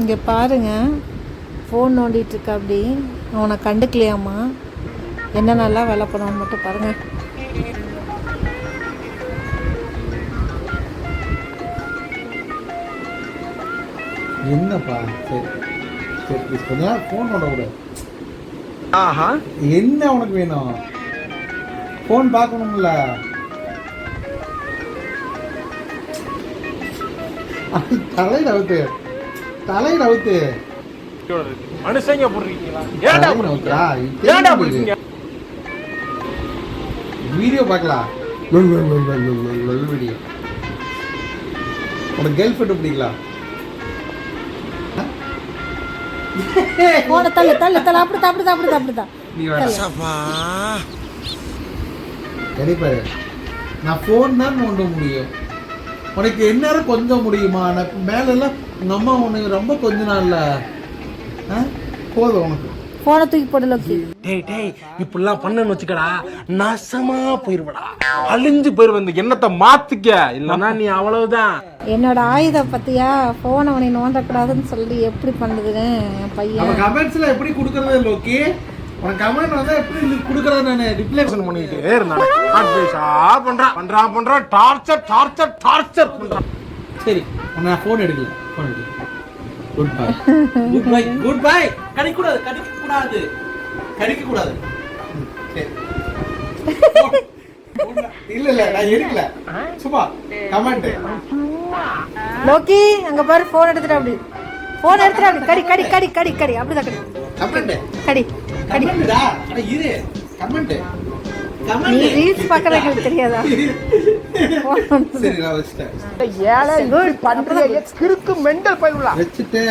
இங்கே பாருங்க ஃபோன் நோண்டிட்டு இருக்க அப்படி அவனை கண்டுக்கலையாம்மா. என்ன நல்லா வேலை பண்ணுவான்னு மட்டும் பாருங்க. என்னப்பா? சரி சரி ப்ளீஸ் கொஞ்ச நேரம் ஃபோன் நோட விடு. ஆஹா. என்ன உனக்கு வேணும்? ஃபோன் பார்க்கணும்ல. தலை நவுத்து தலை நவுத்து மனுஷங்க போடுறீங்களா ஏன்டா போடுறீங்க வீடியோ பார்க்கலாம். வீடியோ. உனக்கு கேர்ள் ஃப்ரெண்ட் பிடிக்கலாம் போன தள்ளு தள்ளு தள்ளு அப்படிதான் அப்படிதான் அப்படிதான் அப்படிதான் நீ வேணாம். சரி பாரு. நான் ஃபோன் தான் நோண்ட முடியும். உனக்கு எந்நேரம் கொஞ்சம் முடியுமா? எனக்கு மேலெல்லாம் உங்க அம்மா உனக்கு ரொம்ப கொஞ்ச நாள்ல ஆ? போதும் உனக்கு. ஃபோனை தூக்கி போடு லோக்கி. டேய் டேய் இப்படிலாம் பண்ணன்னு வச்சுக்கடா நாசமா போயிருவடா. அழிஞ்சு போயிருவ இந்த எண்ணத்தை மாத்திக்க. இல்லன்னா நீ அவ்வளவுதான். என்னோட ஆயுதம் பத்தியா? ஃபோனை அவனை நோண்டக்கூடாதுன்னு சொல்லி எப்படி பண்ணுதுன்னு என் பையன். கமெண்ட்ஸ்ல எப்படி கொடுக்கறது லோக்கி? உனக்கு கமெண்ட் வந்தா எப்படி கொடுக்கறது நான் ரிப்ளை பண்ணிட்டே? இருந்தான் அட்வைஸா பண்றான் பண்றான் பண்றான் டார்ச்சர் டார்ச்சர் டார்ச்சர் பண்றான் சரி உன்னை நான் ஃபோன் எடுக்கல ஃபோன் எடுக்கல. Good bye good bye good bye கடிக்க கூடாது கடிக்க கூடாது கடிக்க கூடாது ம், சரி இல்ல இல்ல நான் எடுக்கல. சும்மா கமெண்ட் லோக்கி அங்க பாரு ஃபோன் எடுத்துட்டு அப்படி. ஃபோன் எடுத்துட்டு அப்படி. கடி கடி கடி கடி கடி. அப்படிதான் கடி. கடி. கமெண்ட்டா அட இரு. கமெண்ட். நீ கமெண்ட். ரீல்ஸ் பார்க்கறவங்களுக்கு தெரியாதா? சரி நான் வச்சிட்டேன். ஏழை பண்றது கிறுக்கு மெண்டல் போயிடலாம் வச்சுட்டு